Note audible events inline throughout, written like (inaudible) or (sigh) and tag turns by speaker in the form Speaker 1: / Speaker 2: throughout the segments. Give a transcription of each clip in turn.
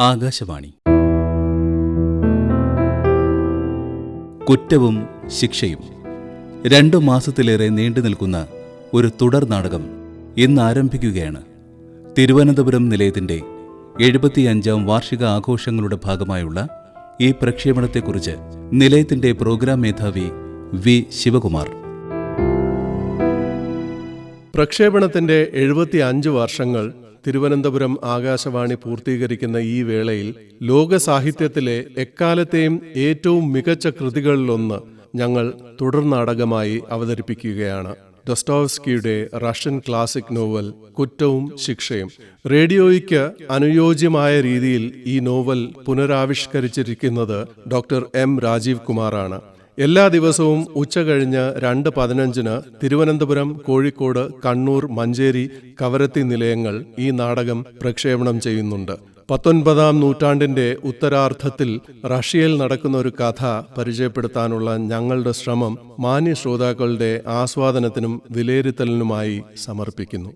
Speaker 1: ആകാശവാണി. കുറ്റവും ശിക്ഷയും. രണ്ടു മാസത്തിലേറെ നീണ്ടു നിൽക്കുന്ന ഒരു തുടർ നാടകം ഇന്ന് ആരംഭിക്കുകയാണ്. തിരുവനന്തപുരം നിലയത്തിന്റെ എഴുപത്തിയഞ്ചാം വാർഷിക ആഘോഷങ്ങളുടെ ഭാഗമായുള്ള ഈ പ്രക്ഷേപണത്തെക്കുറിച്ച് നിലയത്തിന്റെ പ്രോഗ്രാം മേധാവി വി. ശിവകുമാർ.
Speaker 2: പ്രക്ഷേപണത്തിന്റെ എഴുപത്തി അഞ്ച് വർഷങ്ങൾ തിരുവനന്തപുരം ആകാശവാണി പൂർത്തീകരിക്കുന്ന ഈ വേളയിൽ ലോക സാഹിത്യത്തിലെ എക്കാലത്തെയും ഏറ്റവും മികച്ച കൃതികളിലൊന്ന് ഞങ്ങൾ തുടർനാടകമായി അവതരിപ്പിക്കുകയാണ്. ഡൊസ്റ്റോവ്സ്കിയുടെ റഷ്യൻ ക്ലാസിക് നോവൽ കുറ്റവും ശിക്ഷയും. റേഡിയോയ്ക്ക് അനുയോജ്യമായ രീതിയിൽ ഈ നോവൽ പുനരാവിഷ്കരിച്ചിരിക്കുന്നത് ഡോക്ടർ എം രാജീവ് കുമാറാണ്. എല്ലാ ദിവസവും ഉച്ച കഴിഞ്ഞ് രണ്ട് പതിനഞ്ചിന് തിരുവനന്തപുരം കോഴിക്കോട് കണ്ണൂർ മഞ്ചേരി കവരത്തി നിലയങ്ങൾ ഈ നാടകം പ്രക്ഷേപണം ചെയ്യുന്നുണ്ട്. പത്തൊൻപതാം നൂറ്റാണ്ടിന്റെ ഉത്തരാർത്ഥത്തിൽ റഷ്യയിൽ നടക്കുന്ന ഒരു കഥ പരിചയപ്പെടുത്താനുള്ള ഞങ്ങളുടെ ശ്രമം മാന്യ ശ്രോതാക്കളുടെ ആസ്വാദനത്തിനും വിലയിരുത്തലിനുമായി സമർപ്പിക്കുന്നു.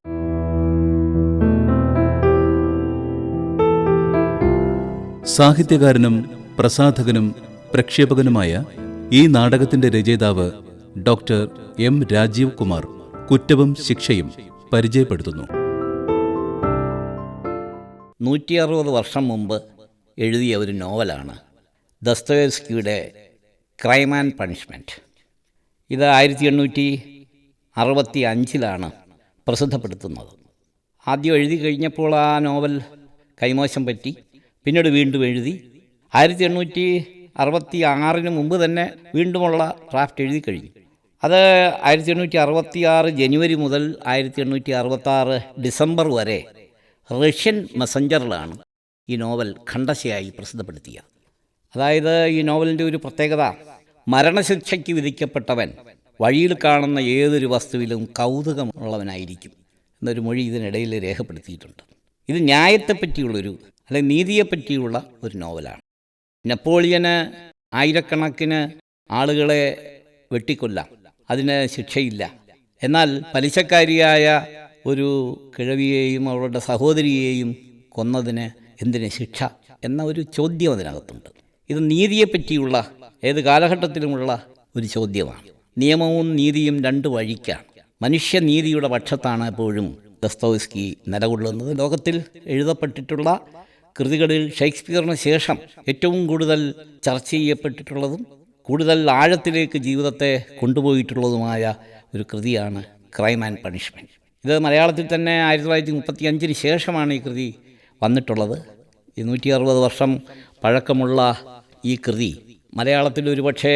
Speaker 1: സാഹിത്യകാരനും പ്രസാധകനും പ്രക്ഷേപകനുമായ ഈ നാടകത്തിന്റെ രചയിതാവ് ഡോക്ടർ എം രാജീവ് കുമാർ കുറ്റവും ശിക്ഷയും പരിചയപ്പെടുത്തുന്നു.
Speaker 3: നൂറ്റി അറുപത് വർഷം മുമ്പ് എഴുതിയ ഒരു നോവലാണ് ദസ്തവേസ്കിയുടെ ക്രൈം ആൻഡ് പണിഷ്മെന്റ് ഇത് ആയിരത്തി എണ്ണൂറ്റി അറുപത്തി അഞ്ചിലാണ് പ്രസിദ്ധപ്പെടുത്തുന്നത്. ആദ്യം എഴുതി കഴിഞ്ഞപ്പോൾ ആ നോവൽ കൈമോശം പറ്റി പിന്നീട് വീണ്ടും എഴുതി ആയിരത്തി എണ്ണൂറ്റി അറുപത്തി ആറിന് മുമ്പ് തന്നെ വീണ്ടുമുള്ള ഡ്രാഫ്റ്റ് എഴുതി കഴിഞ്ഞു. അത് ആയിരത്തി എണ്ണൂറ്റി അറുപത്തി ആറ് ജനുവരി മുതൽ ആയിരത്തി എണ്ണൂറ്റി അറുപത്തി ആറ് ഡിസംബർ വരെ റഷ്യൻ മെസഞ്ചറിലാണ് ഈ നോവൽ ഖണ്ഡശയായി പ്രസിദ്ധപ്പെടുത്തിയത് അതായത് ഈ നോവലിന്റെ ഒരു പ്രത്യേകത മരണശിക്ഷയ്ക്ക് വിധിക്കപ്പെട്ടവൻ വഴിയിൽ കാണുന്ന ഏതൊരു വസ്തുവിലും കൗതുകമുള്ളവനായിരിക്കും എന്നൊരു മൊഴി ഇതിനിടയിൽ രേഖപ്പെടുത്തിയിട്ടുണ്ട്. ഇത് ന്യായത്തെപ്പറ്റിയുള്ളൊരു അല്ലെങ്കിൽ നീതിയെപ്പറ്റിയുള്ള ഒരു നോവലാണ്. നെപ്പോളിയന് ആയിരക്കണക്കിന് ആളുകളെ വെട്ടിക്കൊല്ലാം. അതിന് ശിക്ഷയില്ല. എന്നാൽ പലിശക്കാരിയായ ഒരു കിഴവിയെയും അവളുടെ സഹോദരിയെയും കൊന്നതിന് എന്തിന് ശിക്ഷ എന്ന ഒരു ചോദ്യം അതിനകത്തുണ്ട്. ഇത് നീതിയെപ്പറ്റിയുള്ള ഏത് കാലഘട്ടത്തിലുമുള്ള ഒരു ചോദ്യമാണ്. നിയമവും നീതിയും രണ്ട് വഴിക്കാണ്. മനുഷ്യനീതിയുടെ പക്ഷത്താണ് എപ്പോഴും ദസ്തോസ്കി നിലകൊള്ളുന്നത്. ലോകത്തിൽ എഴുതപ്പെട്ടിട്ടുള്ള കൃതികളിൽ ഷേക്സ്പിയറിന് ശേഷം ഏറ്റവും കൂടുതൽ ചർച്ച ചെയ്യപ്പെട്ടിട്ടുള്ളതും കൂടുതൽ ആഴത്തിലേക്ക് ജീവിതത്തെ കൊണ്ടുപോയിട്ടുള്ളതുമായ ഒരു കൃതിയാണ് ക്രൈം ആൻഡ് പണിഷ്മെന്റ് ഇത് മലയാളത്തിൽ തന്നെ ആയിരത്തി തൊള്ളായിരത്തി മുപ്പത്തി അഞ്ചിന് ശേഷമാണ് ഈ കൃതി വന്നിട്ടുള്ളത്. ഇരുന്നൂറ്റി അറുപത് വർഷം പഴക്കമുള്ള ഈ കൃതി മലയാളത്തിൽ ഒരുപക്ഷേ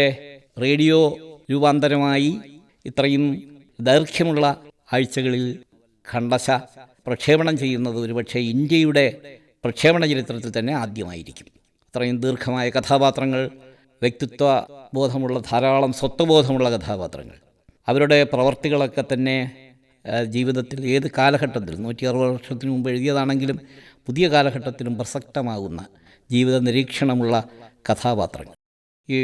Speaker 3: റേഡിയോ രൂപാന്തരമായി ഇത്രയും ദൈർഘ്യമുള്ള ആഴ്ചകളിൽ ഖണ്ഡശ പ്രക്ഷേപണം ചെയ്യുന്നത് ഒരുപക്ഷെ ഇന്ത്യയുടെ പ്രക്ഷേപണ ചരിത്രത്തിൽ തന്നെ ആദ്യമായിരിക്കും. അത്രയും ദീർഘമായ കഥാപാത്രങ്ങൾ വ്യക്തിത്വ ബോധമുള്ള ധാരാളം സ്വത്വബോധമുള്ള കഥാപാത്രങ്ങൾ. അവരുടെ പ്രവർത്തികളൊക്കെ തന്നെ ജീവിതത്തിൽ ഏത് കാലഘട്ടത്തിൽ നൂറ്റി അറുപത് വർഷത്തിന് മുമ്പ് എഴുതിയതാണെങ്കിലും പുതിയ കാലഘട്ടത്തിലും പ്രസക്തമാകുന്ന ജീവിത നിരീക്ഷണമുള്ള കഥാപാത്രങ്ങൾ. ഈ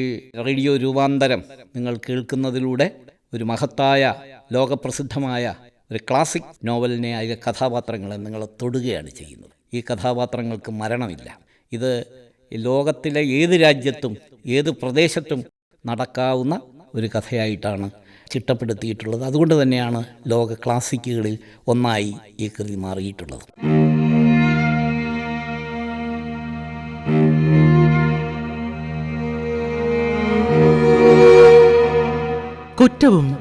Speaker 3: റേഡിയോ രൂപാന്തരം നിങ്ങൾ കേൾക്കുന്നതിലൂടെ ഒരു മഹത്തായ ലോകപ്രസിദ്ധമായ ഒരു ക്ലാസിക് നോവലിനെ അതിലെ കഥാപാത്രങ്ങളെ നിങ്ങൾ തൊടുകയാണ് ചെയ്യുന്നത്. ഈ കഥാപാത്രങ്ങൾക്ക് മരണമില്ല. ഇത് ലോകത്തിലെ ഏത് രാജ്യത്തും ഏത് പ്രദേശത്തും നടക്കാവുന്ന ഒരു കഥയായിട്ടാണ് ചിട്ടപ്പെടുത്തിയിട്ടുള്ളത്. അതുകൊണ്ട് തന്നെയാണ് ലോക ക്ലാസിക്കുകളിൽ ഒന്നായി ഈ കൃതി മാറിയിട്ടുള്ളത്.
Speaker 4: കുറ്റവും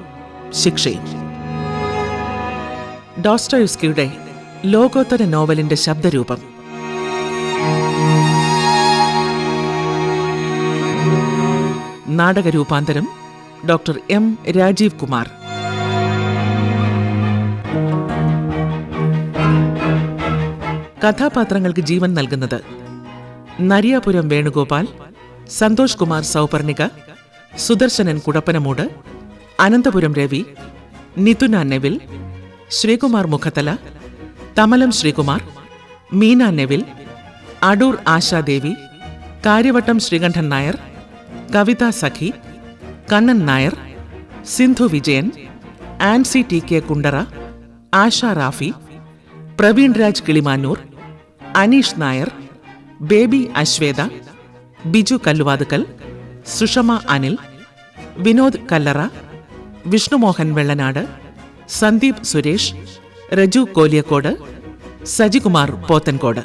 Speaker 4: ശിക്ഷയും. ഡോസ്റ്റോയുസ്കിയുടെ ലോകോത്തര നോവലിന്റെ ശബ്ദരൂപം. നാടകരൂപാന്തരം ഡോക്ടർ എം രാജീവ് കുമാർ. കഥാപാത്രങ്ങൾക്ക് ജീവൻ നൽകുന്നത് Nariyapuram Venugopal Santhosh Kumar Souparnika Sudarsanan Kudappanamoodu Ananthapuram Ravi Nithuna Neville Sreekumar Mukhathala Thamalam Sreekumar Meena Neville Adoor Ashadevi Kariavattom Sreekantan Nair Kavitha Sakhi Kannan Nair Sindhu Vijayan Ancy T K Kundara Asha Rafi Praveen Raj Kilimanoor Aneesh Nair Baby Ashwetha Biju Kalluvathukkal Sushama Anil Vinod Kallara Vishnumohan Vellanad Sandeep Suresh Raju Koliyakode Sajikumar Pothencode.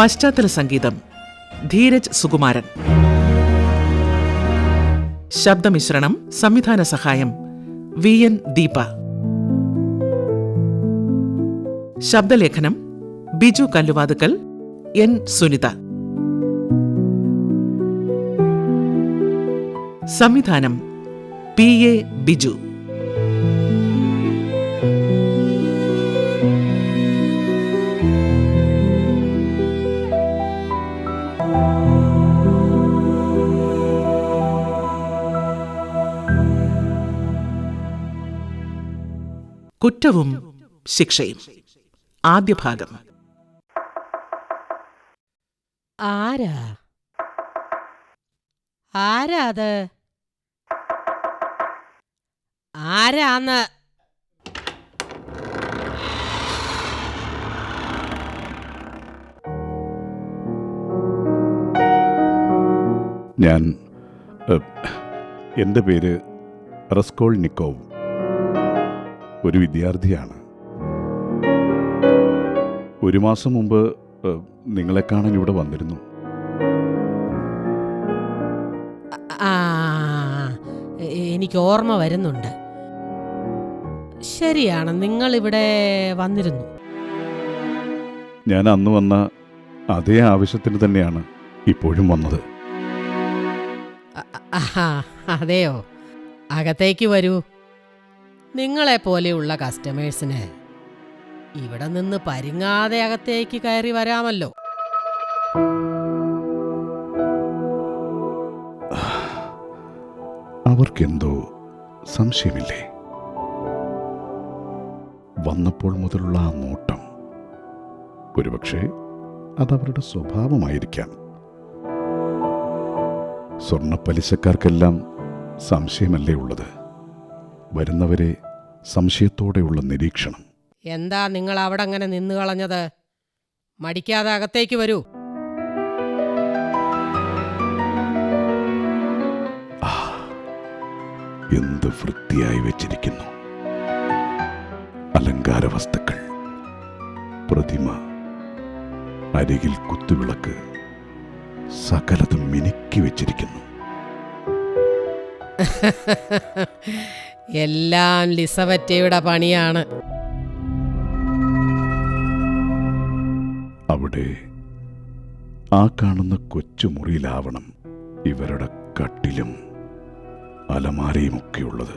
Speaker 4: പശ്ചാത്തല സംഗീതം ധീരജ് സുകുമാരൻ. ശബ്ദമിശ്രണം സംവിധാന സഹായം V N Deepa. ശബ്ദലേഖനം Biju Kalluvathukkal N Sunitha. സംവിധാനം P A Biju. കുറ്റവും ശിക്ഷയും. ആദ്യ ഭാഗം.
Speaker 5: ആരാ? ആരാ അത്? ആരാന്ന്?
Speaker 6: ഞാൻ എന്റെ പേര് റസ്കോൾ നിക്കോവ്. ഒരു വിദ്യാർത്ഥിയാണ്. ഒരു മാസം മുമ്പ് നിങ്ങളെ കാണാൻ ഇവിടെ വന്നിരുന്നു.
Speaker 5: എനിക്ക് ഓർമ്മ വരുന്നുണ്ട്. ശരിയാണ് നിങ്ങൾ ഇവിടെ വന്നിരുന്നു.
Speaker 6: ഞാൻ അന്ന് വന്ന അതേ ആവശ്യത്തിന് തന്നെയാണ് ഇപ്പോഴും വന്നത്.
Speaker 5: അതെയോ? അകത്തേക്ക് വരൂ. നിങ്ങളെ പോലെയുള്ള കസ്റ്റമേഴ്സിന് ഇവിടെ നിന്ന് പരിങ്ങാതെ അകത്തേക്ക് കയറി വരാമല്ലോ.
Speaker 6: അവർക്കെന്തോ സംശയമില്ലേ? വന്നപ്പോൾ മുതലുള്ള ആ നോട്ടം. ഒരുപക്ഷെ അതവരുടെ സ്വഭാവമായിരിക്കാം. സ്വർണപ്പലിശക്കാർക്കെല്ലാം സംശയമല്ലേ ഉള്ളത്? വരുന്നവരെ സംശയത്തോടെയുള്ള നിരീക്ഷണം.
Speaker 5: എന്താ നിങ്ങൾ അവിടെ അങ്ങനെ നിന്ന് കളഞ്ഞത്? മടിക്കാതെ അകത്തേക്ക് വരൂ.
Speaker 6: എന്ത് വൃത്തിയായി വെച്ചിരിക്കുന്നു. അലങ്കാര വസ്തുക്കൾ പ്രതിമ അരികിൽ കുത്തുവിളക്ക് സകലതും മിനുക്കി വെച്ചിരിക്കുന്നു. (laughs)
Speaker 5: എല്ലാം ലിസവറ്റയുടെ പണിയാണ്.
Speaker 6: അവിടെ ആ കാണുന്ന കൊച്ചുമുറിയിലാവണം ഇവരുടെ കട്ടിലും അലമാരയുമൊക്കെയുള്ളത്.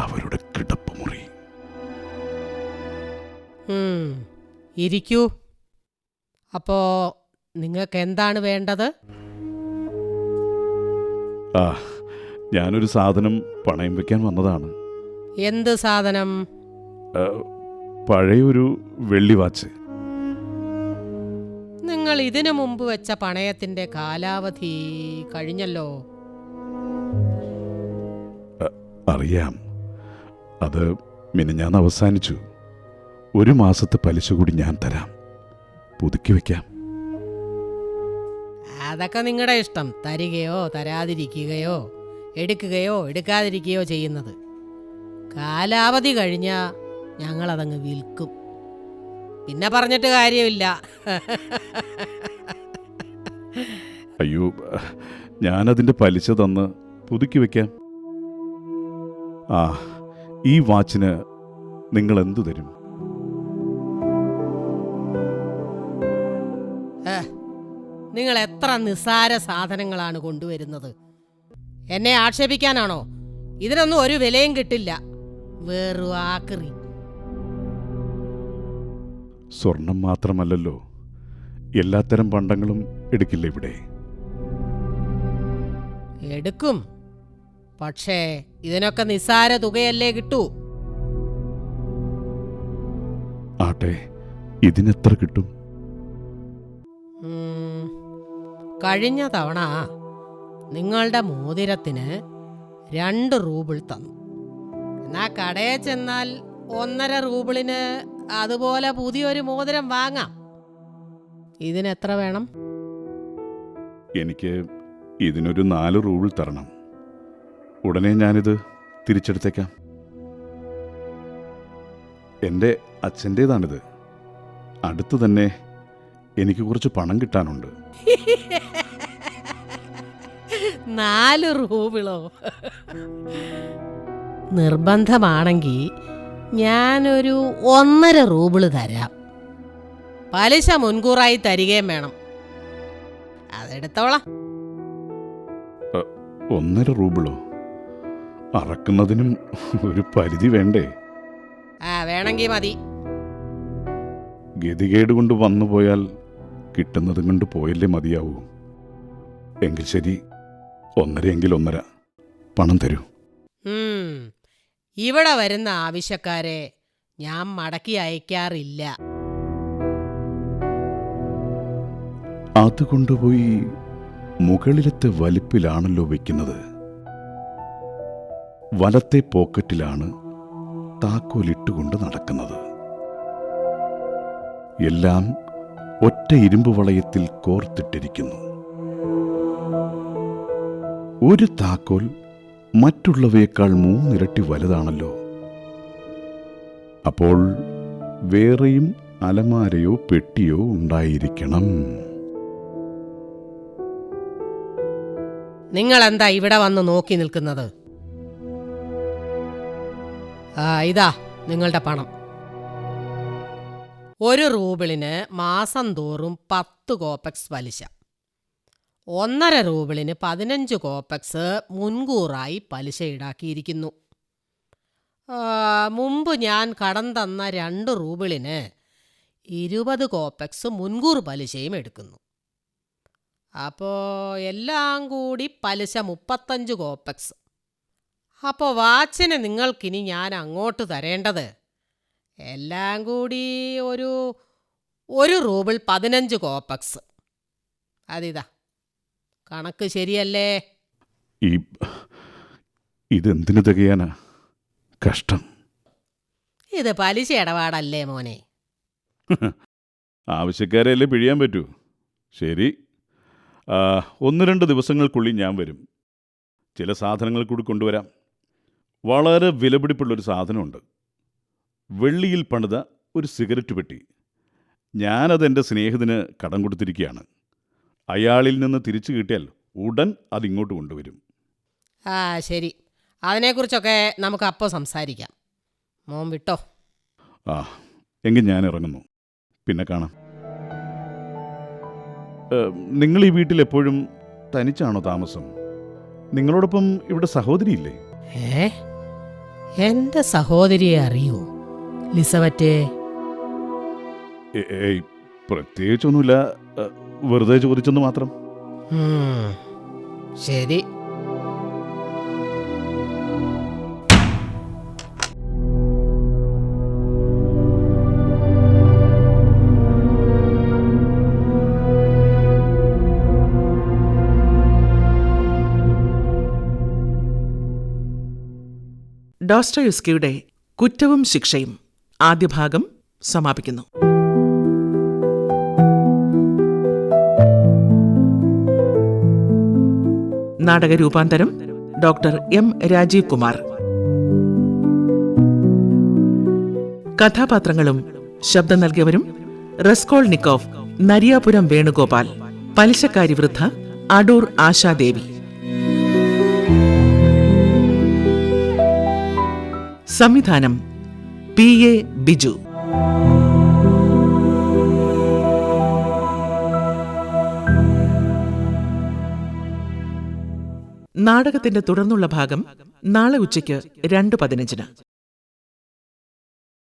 Speaker 6: അവരുടെ കിടപ്പുമുറി
Speaker 5: ഇരിക്കൂ. അപ്പോ നിങ്ങൾക്ക് എന്താണ് വേണ്ടത്?
Speaker 6: ആ ഞാനൊരു സാധനം പണയം വെക്കാൻ വന്നതാണ്.
Speaker 5: എന്ത് സാധനം?
Speaker 6: പഴയൊരു വെള്ളി വാച്ച്.
Speaker 5: നിങ്ങൾ ഇതിനു മുമ്പ് വെച്ച പണയത്തിന്റെ കാലാവധി കഴിഞ്ഞല്ലോ.
Speaker 6: അറിയാം. അത് മിനിഞ്ഞാന്ന് അവസാനിച്ചു. ഒരു മാസത്തെ പലിശ കൂടി ഞാൻ തരാം. പുതുക്കി വെക്കാം.
Speaker 5: അതൊക്കെ നിങ്ങളുടെ ഇഷ്ടം. തരികയോ തരാതിരിക്കുകയോ. എടുക്കുകയോ എടുക്കാതിരിക്കുകയോ ചെയ്യുന്നത്. കാലാവധി കഴിഞ്ഞാൽ ഞങ്ങളതങ്ങ് വിൽക്കും. പിന്നെ പറഞ്ഞിട്ട് കാര്യമില്ല.
Speaker 6: അയ്യോ ഞാനതിന്റെ പലിശ തന്ന് പുതുക്കി വെക്കാം. ആ ഈ വാച്ചിന് നിങ്ങൾ എന്തു തരും?
Speaker 5: നിങ്ങൾ എത്ര നിസ്സാര സാധനങ്ങളാണ് കൊണ്ടുവരുന്നത്? എന്നെ ആക്ഷേപിക്കാനാണോ? ഇതിനൊന്നും ഒരു വിലയും കിട്ടില്ല. വേറു ആക്രി.
Speaker 6: സ്വർണം മാത്രമല്ലല്ലോ എല്ലാത്തരം പണ്ടങ്ങളും എടുക്കില്ല ഇവിടെ?
Speaker 5: എടുക്കും. പക്ഷേ ഇതിനൊക്കെ നിസ്സാര തുകയല്ലേ കിട്ടൂ?
Speaker 6: ആട്ടെ ഇതിനെത്ര കിട്ടും?
Speaker 5: കഴിഞ്ഞ തവണ നിങ്ങളുടെ മോതിരത്തിന് രണ്ട് റൂബിൾ തന്നു. എന്നാ കടയിൽ ചെന്നാൽ ഒന്നര റൂബിളിന് അതുപോലെ പുതിയൊരു മോതിരം വാങ്ങാം. ഇതിനെത്ര വേണം?
Speaker 6: എനിക്ക് ഇതിനൊരു നാല് റൂബിൾ തരണം. ഉടനെ ഞാനിത് തിരിച്ചെടുത്തേക്കാം. എന്റെ അച്ഛന്റേതാണിത്. അടുത്തു തന്നെ എനിക്ക് കുറച്ച് പണം കിട്ടാനുണ്ട്. (laughs)
Speaker 5: നാല് റൂബിളോ? നിർബന്ധമാണെങ്കിൽ ഞാനൊരു ഒന്നര റൂബിൾ തരാം. പലിശ മുൻകൂറായി തരികയും വേണം. അതെടുത്തോളാം.
Speaker 6: ഒന്നര റൂബിളോ? അറക്കുന്നതിനും ഒരു പരിധി വേണ്ടേ?
Speaker 5: ആ വേണമെങ്കിൽ മതി.
Speaker 6: ഗതികേട് കൊണ്ട് വന്നു പോയാൽ കിട്ടുന്നതും കൊണ്ട് പോയല്ലേ മതിയാവൂ. എങ്കിൽ ശരി ഒന്നരയെങ്കിൽ ഒന്നര. പണം തരൂ.
Speaker 5: ഇവിടെ വരുന്ന ആവശ്യക്കാരെ ഞാൻ മടക്കി അയക്കാറില്ല.
Speaker 6: അത് കൊണ്ടുപോയി മുകളിലത്തെ വലിപ്പിലാണല്ലോ വെക്കുന്നത്. വലത്തെ പോക്കറ്റിലാണ് താക്കോലിട്ടുകൊണ്ട് നടക്കുന്നത്. എല്ലാം ഒറ്റ ഇരുമ്പ് വളയത്തിൽ കോർത്തിട്ടിരിക്കുന്നു. ഒരു താക്കോൽ മറ്റുള്ളവയേക്കാൾ മൂന്നിരട്ടി വലുതാണല്ലോ. അപ്പോൾ വേറെയും അലമാരയോ പെട്ടിയോ ഉണ്ടായിരിക്കണം.
Speaker 5: നിങ്ങൾ എന്താ ഇവിടെ വന്ന് നോക്കി നിൽക്കുന്നത്? ആ ഇതാ നിങ്ങളുടെ പണം. ഒരു റൂബിളിന് മാസം തോറും പത്ത് കോപ്പക്സ് പലിശ. ഒന്നര റൂബിളിന് പതിനഞ്ച് കോപ്പക്സ് മുൻകൂറായി പലിശ ഈടാക്കിയിരിക്കുന്നു. മുമ്പ് ഞാൻ കടം തന്ന രണ്ട് റൂബിളിന് ഇരുപത് കോപ്പക്സ് മുൻകൂർ പലിശയും എടുക്കുന്നു. അപ്പോൾ എല്ലാം കൂടി പലിശ മുപ്പത്തഞ്ച് കോപ്പക്സ്. അപ്പോൾ വാച്ചിന് നിങ്ങൾക്കിനി ഞാൻ അങ്ങോട്ട് തരേണ്ടത്? എല്ലാം കൂടി ഒരു ഒരു റൂബിൾ പതിനഞ്ച് കോപ്പക്സ്. അതിതാ. കണക്ക് ശരിയല്ലേ?
Speaker 6: ഈ ഇതെന്തിനു തികയാനാ? കഷ്ടം.
Speaker 5: ഇത് പലിശ ഇടപാടല്ലേ മോനെ?
Speaker 6: ആവശ്യക്കാരെയല്ലേ പിഴിയാൻ പറ്റൂ? ശരി. ആ, ഒന്ന് രണ്ട് ദിവസങ്ങൾക്കുള്ളിൽ ഞാൻ വരും. ചില സാധനങ്ങൾ കൂടി കൊണ്ടുവരാം. വളരെ വിലപിടിപ്പുള്ളൊരു സാധനമുണ്ട്. വെള്ളിയിൽ പണിത ഒരു സിഗരറ്റ് പെട്ടി. ഞാനത് എന്റെ സ്നേഹത്തിന് കടം കൊടുത്തിരിക്കുകയാണ് അയാളിൽ നിന്ന് തിരിച്ചു കിട്ടിയാൽ ഉടൻ അതിങ്ങോട്ട് കൊണ്ടുവരും.
Speaker 5: ആ ശരി. അതിനെക്കുറിച്ചൊക്കെ നമുക്ക് അപ്പോൾ സംസാരിക്കാം. മോൻ വിട്ടോ?
Speaker 6: ആ എങ്കിൽ ഞാൻ ഇറങ്ങുന്നു. പിന്നെ കാണാം. നിങ്ങൾ ഈ വീട്ടിൽ എപ്പോഴും തനിച്ചാണോ താമസം? നിങ്ങളോടൊപ്പം ഇവിടെ സഹോദരിയില്ലേ
Speaker 5: ഏ? എന്റെ സഹോദരിയെ അറിയോ? ലിസവറ്റേ
Speaker 6: പ്രത്യേകിച്ചൊന്നുമില്ല. വെറുതെ ചോദിച്ചെന്ന് മാത്രം.
Speaker 5: ശരി.
Speaker 4: ഡോസ്റ്റോയുസ്കിയുടെ കുറ്റവും ശിക്ഷയും ആദ്യ ഭാഗം സമാപിക്കുന്നു. നാടക രൂപാന്തരം ഡോക്ടർ എം രാജീവ് കുമാർ. കഥാപാത്രങ്ങളും ശബ്ദം നൽകിയവരും റെസ്കോൾ നിക്കോഫ് നരിയാപുരം വേണുഗോപാൽ പലിശക്കാരി വൃദ്ധ അടൂർ ആശാദേവി. സംവിധാനം പി എ ബിജു. നാടകത്തിന്റെ തുടർന്നുള്ള ഭാഗം നാളെ ഉച്ചയ്ക്ക് രണ്ട് പതിനഞ്ചിന്.